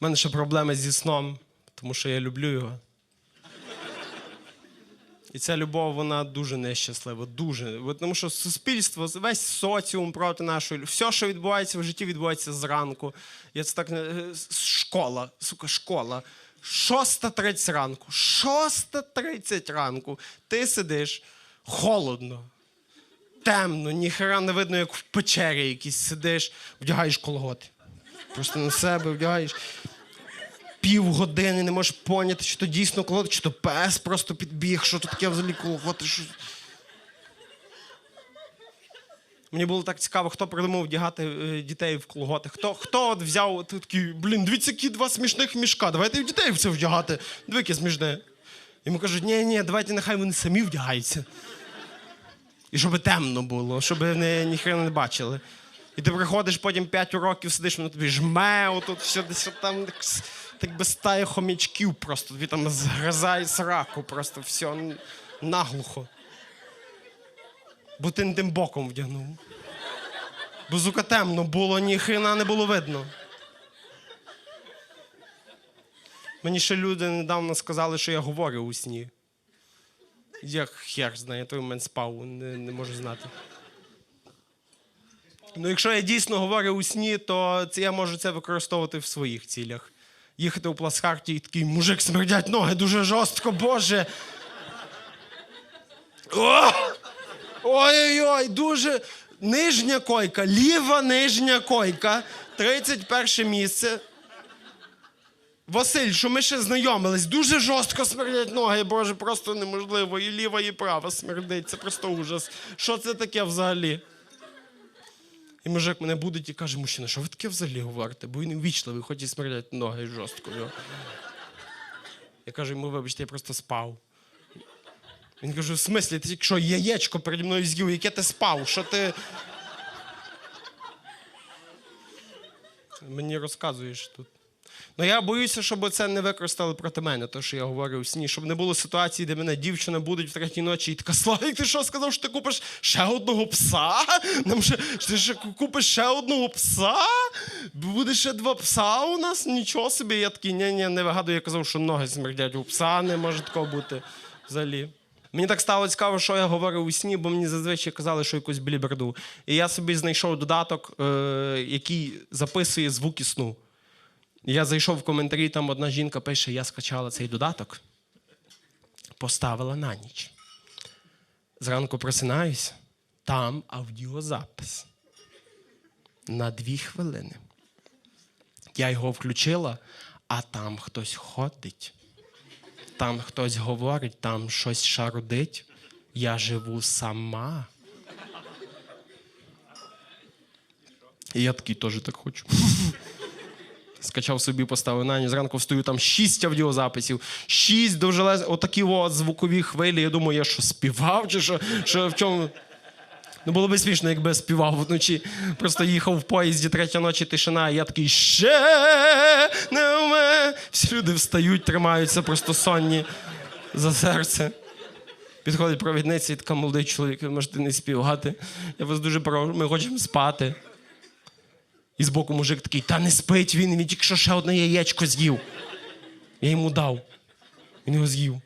мене ще проблеми зі сном, тому що я люблю його. І ця любов, вона дуже нещаслива, дуже. Тому що суспільство, весь соціум проти нашої все, що відбувається в житті, відбувається зранку. Я це так не е, школа, сука, школа. 6.30 ранку. 6.30 ранку. Ти сидиш холодно, темно, ніхера не видно, як в печері якійсь сидиш, вдягаєш колготи. Просто на себе вдягаєш півгодини не можеш поняти, чи то дійсно колоти, чи то пес просто підбіг, що то таке взагалі колготи. Що... Мені було так цікаво, хто придумав вдягати е, дітей в колготи. Хто, хто от взяв такий, блін, дивіться, які два смішних мішка, давайте дітей в це вдягати. Яке смішне. Йому кажуть, ні, ні, давайте нехай вони самі вдягаються. І щоб темно було, щоб не, ніхрена не бачили. І ти приходиш потім 5 років, сидиш, воно тобі жме, отут все десь там так би стає хомячків просто, тобі там згризає сраку, просто все наглухо. Бо ти не тим боком вдягнув. Бо зука темно було, ні хрена не було видно. Мені ще люди недавно сказали, що я говорю у сні. Як хер знає, той момент спав, не, не можу знати. Ну, якщо я дійсно говорю у сні, то це я можу це використовувати в своїх цілях. Їхати у плацкарті і такий мужик смердять ноги дуже жорстко, боже. Ой-ой-ой, дуже нижня койка, ліва нижня койка, 31 місце. Василь, що ми ще знайомились, дуже жорстко смердять ноги, боже, просто неможливо. І ліва, і права смердить. Це просто ужас. Що це таке взагалі? І мужик мене будить і каже, мужчина, що ви таке взагалі говорите? Бо він ввічливий, хоч і смердять ноги жорстко. його». Я кажу йому, вибачте, я просто спав. Він каже, в смислі, ти що яєчко переді мною з'їв, яке ти спав? Що ти. Мені розказуєш тут. Ну я боюся, щоб це не використали проти мене, те, що я говорив у сні, щоб не було ситуації, де мене дівчина буде в третій ночі і така Славік, ти що сказав, що ти купиш ще одного пса? Нам ще ти ще купиш ще одного пса? Буде ще два пса у нас? Нічого собі. Я такий, ні, ні, не вигадую, я казав, що ноги смердять у пса, не може такого бути взагалі. Мені так стало цікаво, що я говорив у сні, бо мені зазвичай казали, що якусь біліберду. І я собі знайшов додаток, е, який записує звуки сну. Я зайшов в коментарі, там одна жінка пише: я скачала цей додаток, поставила на ніч. Зранку просинаюсь, там аудіозапис на дві хвилини. Я його включила, а там хтось ходить, там хтось говорить, там щось шарудить. Я живу сама. І я такий теж так хочу. Скачав собі, поставив на ніч. Зранку встаю, там шість аудіозаписів, шість довжелез, отакі от звукові хвилі. Я думаю, я що співав, чи що, що в чому. Ну, було б смішно, якби я співав вночі. Просто їхав в поїзді третя ночі, тишина, і я такий ще не уме. Всі люди встають, тримаються просто сонні за серце. Підходить провідниця і така молодий чоловік, ви можете не співати. Я вас дуже прошу, ми хочемо спати. І збоку мужик такий, та не спить він, він тільки що ще одне яєчко з'їв. Я йому дав. Він його з'їв.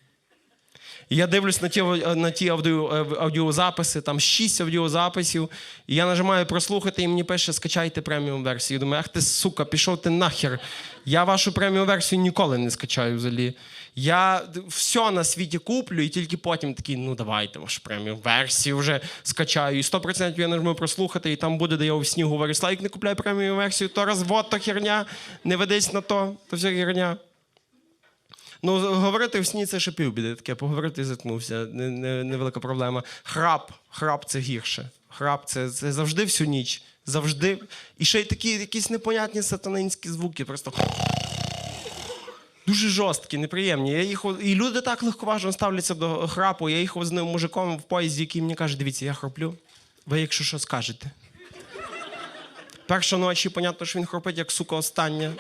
І я дивлюсь на ті, на ті аудіо, е, аудіозаписи, там шість аудіозаписів, і я нажимаю прослухати, і мені пише, скачайте преміум версію. Думаю, ах ти сука, пішов ти нахер. Я вашу преміум версію ніколи не скачаю взагалі. Я все на світі куплю, і тільки потім такий, ну давайте вашу преміум версію вже скачаю. І 100% я нажму прослухати, і там буде, де я у сні говорю, Слайк, не купляй преміум версію, то розвод, то херня, не ведись на то, то вся херня. Ну, говорити в сні це ще півбіди таке, поговорити заткнувся, не, не, невелика проблема. Храп, храп це гірше. Храп це, це завжди всю ніч. Завжди. І ще й такі якісь непонятні сатанинські звуки. Просто дуже жорсткі, неприємні. Я їхав, і люди так легковажно ставляться до храпу. Я їхав з ним мужиком в поїзді, який мені каже: дивіться, я хроплю. Ви, якщо що скажете. Перша ночі, понятно, що він хропить, як сука, остання.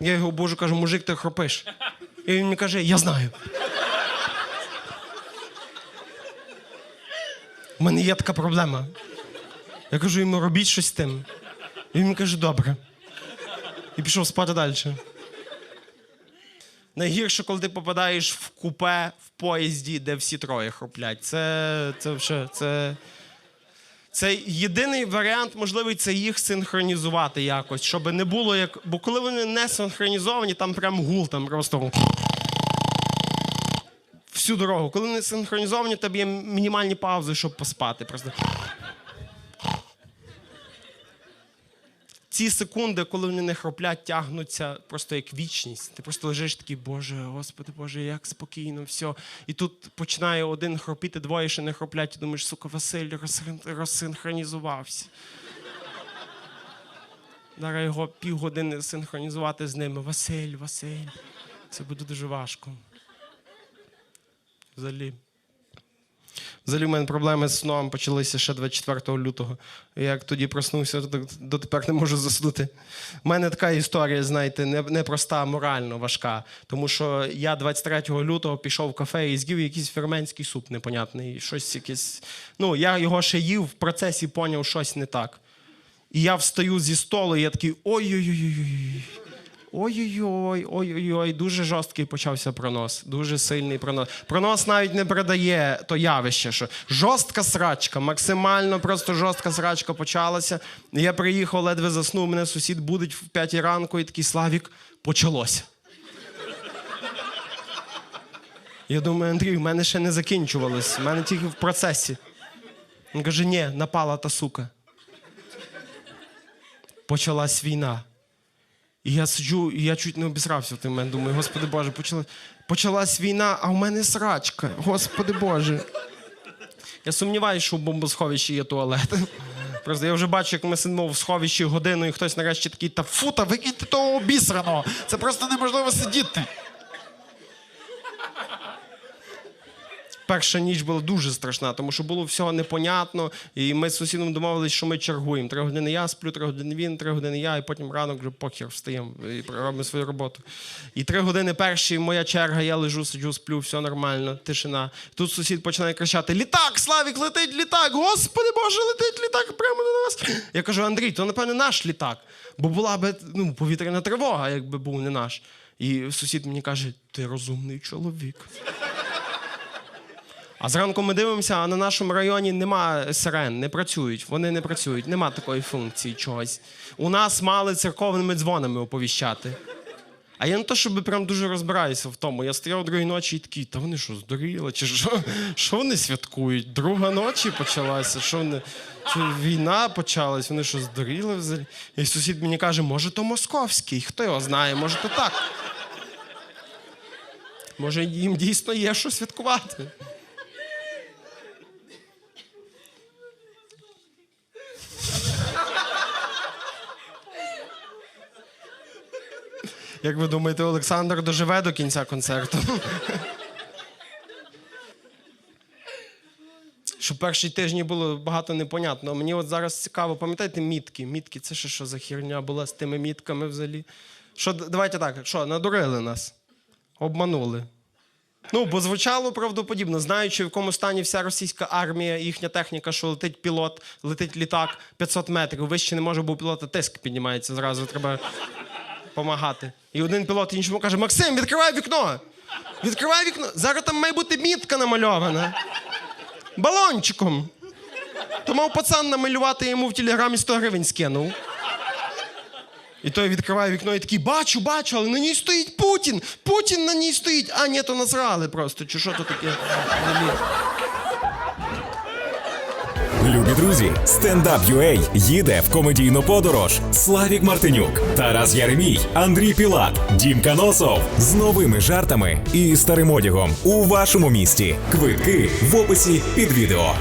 Я його божу, кажу, мужик, ти хропиш. І він мені каже, я знаю. У мене є така проблема. Я кажу йому, робіть щось з тим. І він мені каже, добре. І пішов спати далі. Найгірше, коли ти попадаєш в купе в поїзді, де всі троє хроплять. Це, це вже це. Це єдиний варіант, можливий, це їх синхронізувати якось, щоб не було як. Бо коли вони не синхронізовані, там прям гул, там просто. Всю дорогу. Коли вони синхронізовані, тобі є мінімальні паузи, щоб поспати. Просто. Ці секунди, коли вони не хроплять, тягнуться просто як вічність. Ти просто лежиш такий, Боже, Господи, Боже, як спокійно, все. І тут починає один хропіти, двоє ще не хроплять, і думаєш, сука, Василь розсин- розсинхронізувався. Зараз його півгодини синхронізувати з ними. Василь, Василь. Це буде дуже важко. Взагалі. Взагалі, в мене проблеми з сном почалися ще 24 лютого. Як тоді проснувся, дотепер не можу заснути. У мене така історія, знаєте, непроста, морально важка. Тому що я 23 лютого пішов в кафе і з'їв якийсь ферменський суп непонятний. Щось якесь. Ну, я його ще їв, в процесі поняв, щось не так. І я встаю зі столу, і я такий ой-ой-ой. Ой-ой-ой, ой-ой-ой, дуже жорсткий почався пронос, дуже сильний пронос. Пронос навіть не передає то явище, що жорстка срачка, максимально просто жорстка срачка почалася. Я приїхав, ледве заснув, мене сусід будить в п'ятій ранку і такий Славік, почалося. Я думаю, Андрій, в мене ще не закінчувалось, в мене тільки в процесі. Він каже, ні, напала та сука. Почалась війна. І я сиджу, і я чуть не обісрався в той момент. Думаю, Господи Боже, почала... почалась війна, а в мене срачка. Господи Боже. Я сумніваюся, що в бомбосховищі є туалет. Просто я вже бачу, як ми сидимо в сховищі годину, і хтось нарешті такий, та фу, та викиньте того обісраного. Це просто неможливо сидіти. Перша ніч була дуже страшна, тому що було всього непонятно. І ми з сусідом домовилися, що ми чергуємо. Три години я сплю, три години він, три години я, і потім ранок вже похер встаємо і робимо свою роботу. І три години перші моя черга, я лежу, сиджу, сплю, все нормально, тишина. Тут сусід починає кричати: Літак, Славік, летить літак! Господи Боже, летить літак прямо на нас. Я кажу, Андрій, то напевне наш літак. Бо була би ну, повітряна тривога, якби був не наш. І сусід мені каже: ти розумний чоловік. А зранку ми дивимося, а на нашому районі нема сирен, не працюють. Вони не працюють, нема такої функції чогось. У нас мали церковними дзвонами оповіщати. А я не то, щоб прям дуже розбираюся в тому. Я стояв другої ночі і такий, та вони що, здуріли? Чи що? Що вони святкують? Друга ночі почалася. Що вони? Що війна почалась, вони що здуріли взагалі? І сусід мені каже, може, то московський, хто його знає, може, то так. Може, їм дійсно є що святкувати. Як ви думаєте, Олександр доживе до кінця концерту? Що перші тижні було багато непонятно. Мені от зараз цікаво, пам'ятаєте мітки? Мітки це ще що за херня була з тими мітками взагалі? Що, давайте так, що, надурили нас? Обманули. Ну, бо звучало правдоподібно, знаючи, в якому стані вся російська армія, їхня техніка, що летить пілот, летить літак 500 метрів, вище не може, бо у пілота тиск піднімається зразу, треба допомагати. І один пілот іншому каже: Максим, відкривай вікно! Відкривай вікно! Зараз там має бути мітка намальована. Балончиком. То мав пацан намалювати йому в телеграмі 100 гривень скинув. І той відкриває вікно і такий, бачу, бачу, але на ній стоїть Путін. Путін на ній стоїть. А, ні, то насрали просто. Чи що то таке? Любі друзі, стендап UA їде в комедійну подорож. Славік Мартинюк, Тарас Яремій, Андрій Пілат, Дім Каносов з новими жартами і старим одягом у вашому місті. Квитки в описі під відео.